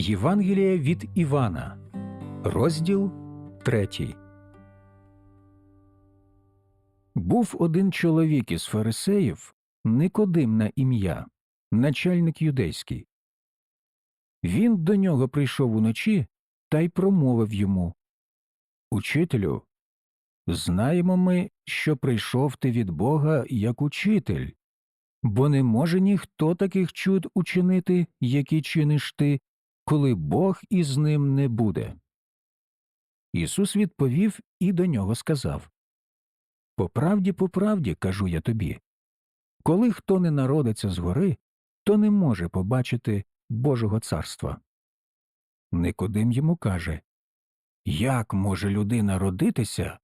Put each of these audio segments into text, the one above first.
Євангеліє від Івана, розділ 3. Був один чоловік із фарисеїв, Никодим на ім'я, начальник юдейський. Він до нього прийшов уночі та й промовив йому Учителю, знаємо ми, що прийшов ти від Бога як учитель, бо не може ніхто таких чуд учинити, які чиниш ти, коли Бог із ним не буде. Ісус відповів і до нього сказав По правді, по правді, кажу я тобі, коли хто не народиться згори, то не може побачити Божого царства. Никодим йому каже Як може людина родитися,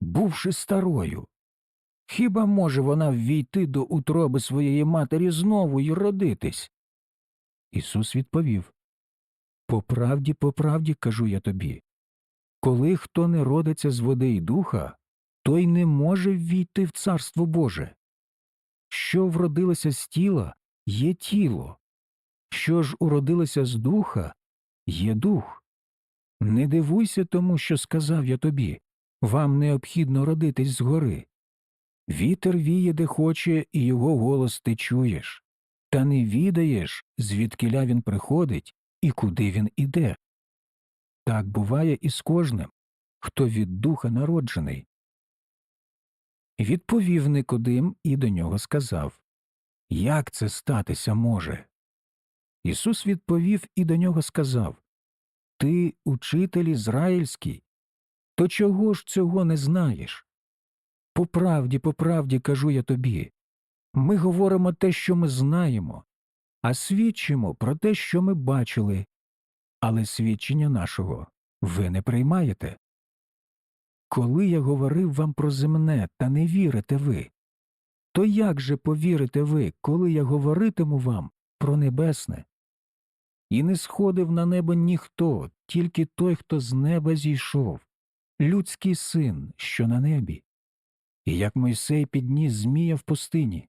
бувши старою? Хіба може вона ввійти до утроби своєї матері знову й родитись? Ісус відповів По правді, по правді, кажу я тобі, коли хто не родиться з води й духа, той не може ввійти в Царство Боже. Що вродилося з тіла, є тіло, що ж уродилося з духа, є дух. Не дивуйся тому, що сказав я тобі вам необхідно родитись згори. Вітер віє, де хоче, і його голос ти чуєш, та не відаєш, звідкиля він приходить і куди він іде. Так буває і з кожним, хто від духа народжений. Відповів Никодим і до нього сказав Як це статися може? Ісус відповів і до нього сказав Ти, учитель ізраїльський, то чого ж цього не знаєш? По правді, по правді кажу я тобі ми говоримо те, що ми знаємо, а свідчимо про те, що ми бачили, але свідчення нашого ви не приймаєте. Коли я говорив вам про земне, та не вірите ви, то як же повірите ви, коли я говоритиму вам про небесне? І не сходив на небо ніхто, тільки той, хто з неба зійшов, людський син, що на небі. І як Мойсей підніс Змія в пустині,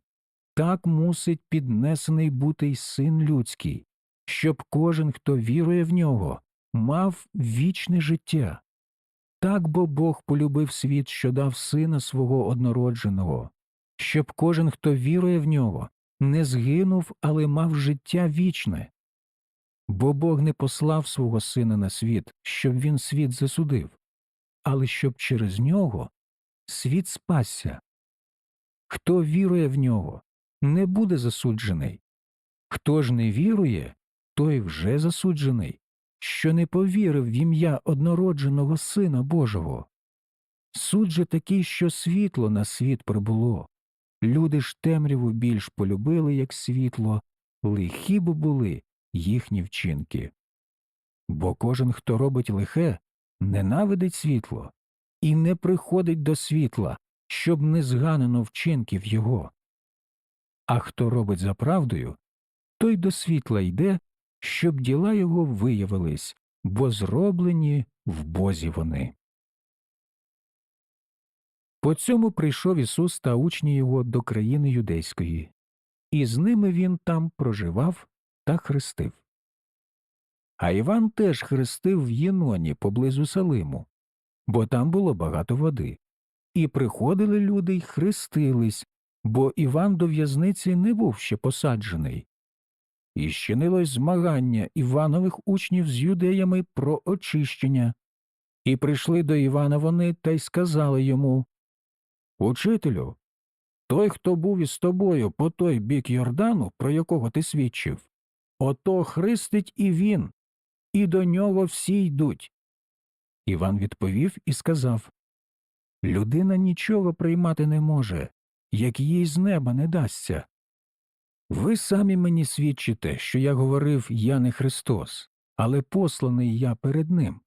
так мусить піднесений бути й син людський, щоб кожен, хто вірує в нього, мав вічне життя. Так бо Бог полюбив світ, що дав сина свого однородженого, щоб кожен, хто вірує в нього, не згинув, але мав життя вічне. Бо Бог не послав свого сина на світ, щоб він світ засудив, але щоб через нього світ спасся. Хто вірує в нього, не буде засуджений. Хто ж не вірує, той вже засуджений, що не повірив в ім'я однородженого Сина Божого. Суд же такий, що світло на світ прибуло. Люди ж темряву більш полюбили, як світло, лихі бо були їхні вчинки. Бо кожен, хто робить лихе, ненавидить світло і не приходить до світла, щоб не зганено вчинків його. А хто робить за правдою, той до світла йде, щоб діла його виявились, бо зроблені в Бозі вони. По цьому прийшов Ісус та учні його до країни юдейської, і з ними він там проживав та хрестив. А Іван теж хрестив в Єноні поблизу Салиму, бо там було багато води. І приходили люди й хрестились, бо Іван до в'язниці не був ще посаджений. І щинилось змагання Іванових учнів з юдеями про очищення. І прийшли до Івана вони та й сказали йому Учителю, той, хто був із тобою по той бік Йордану, про якого ти свідчив, ото хрестить і він, і до нього всі йдуть. Іван відповів і сказав Людина нічого приймати не може, як їй з неба не дасться. Ви самі мені свідчите, що я говорив я не Христос, але посланий я перед ним.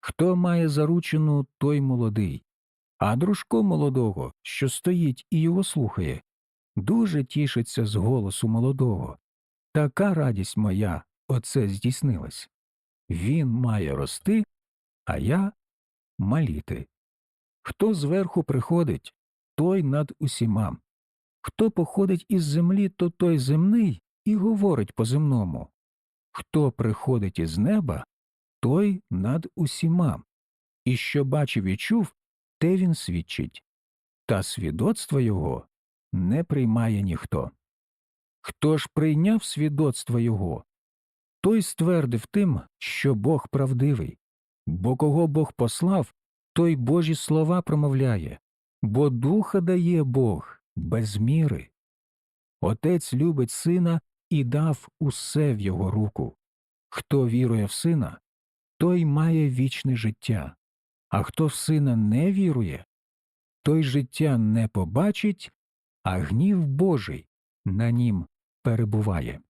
Хто має заручену, той молодий, а дружко молодого, що стоїть і його слухає, дуже тішиться з голосу молодого. Така радість моя оце здійснилась. Він має рости, а я маліти. Хто зверху приходить, той над усіма. Хто походить із землі, то той земний і говорить по земному. хто приходить із неба, той над усіма, і що бачив і чув, те він свідчить, та свідоцтво його не приймає ніхто. Хто ж прийняв свідоцтво його, той ствердив тим, що Бог правдивий, бо кого Бог послав, той Божі слова промовляє, бо духа дає Бог без міри. Отець любить сина і дав усе в його руку. Хто вірує в сина, той має вічне життя, а хто в сина не вірує, той життя не побачить, а гнів Божий на нім перебуває.